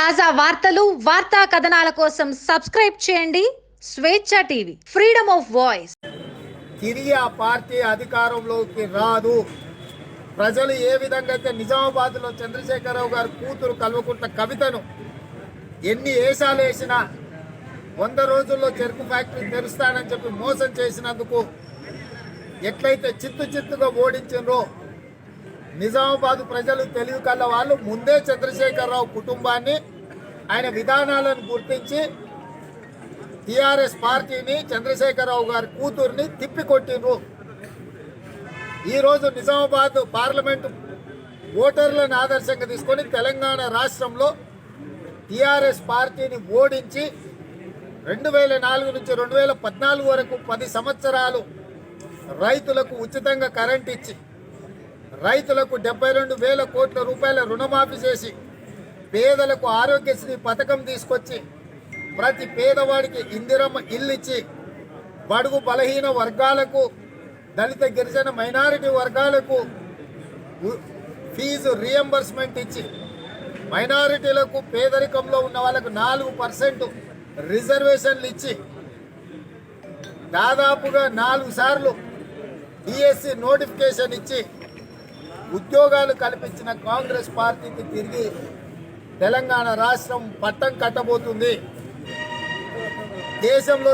తాజా వార్తలు వార్తా కథనాల కోసం సబ్స్క్రైబ్ చేయండి. స్వేచ్ఛ టీవీ ఫ్రీడమ్ ఆఫ్ వాయిస్. తిరిగి ఆ పార్టీ అధికారంలోకి రాదు. ప్రజలు ఏ విధంగా అయితే నిజామాబాద్లో చంద్రశేఖరరావు గారి కూతురు కల్వకుంట్ల కవితను ఎన్ని ఏషాలు వేసినా వంద రోజుల్లో చెరుకు ఫ్యాక్టరీ తెరుస్తానని చెప్పి మోసం చేసినందుకు ఎట్లయితే చిత్తు చిత్తుగా ఓడించారో నిజామాబాద్ ప్రజలు తెలివి కళ్ళ వాళ్ళు ముందే చంద్రశేఖరరావు కుటుంబాన్ని ఆయన విధానాలను గుర్తించి టిఆర్ఎస్ పార్టీని చంద్రశేఖరరావు గారి కూతుర్ని తిప్పికొట్టిండ్రు ఈరోజు నిజామాబాద్ పార్లమెంటు ఓటర్లను ఆదర్శంగా తీసుకొని తెలంగాణ రాష్ట్రంలో టిఆర్ఎస్ పార్టీని ఓడించి రెండు వేల నాలుగు నుంచి రెండు వేల పద్నాలుగు వరకు పది సంవత్సరాలు రైతులకు ఉచితంగా కరెంట్ ఇచ్చి రైతులకు డెబ్బై రెండు వేల కోట్ల రూపాయల రుణమాఫీ చేసి పేదలకు ఆరోగ్యశ్రీ పథకం తీసుకొచ్చి ప్రతి పేదవాడికి ఇందిరమ్మ ఇల్లు ఇచ్చి బడుగు బలహీన వర్గాలకు దళిత గిరిజన మైనారిటీ వర్గాలకు ఫీజు రియంబర్స్మెంట్ ఇచ్చి మైనారిటీలకు పేదరికంలో ఉన్న వాళ్ళకు నాలుగు పర్సెంట్ రిజర్వేషన్లు ఇచ్చి దాదాపుగా నాలుగు సార్లు డిఎస్సి నోటిఫికేషన్ ఇచ్చి ఉద్యోగాలు కల్పించిన కాంగ్రెస్ పార్టీకి తిరిగి తెలంగాణ రాష్ట్రం పట్టం కట్టబోతుంది. దేశంలో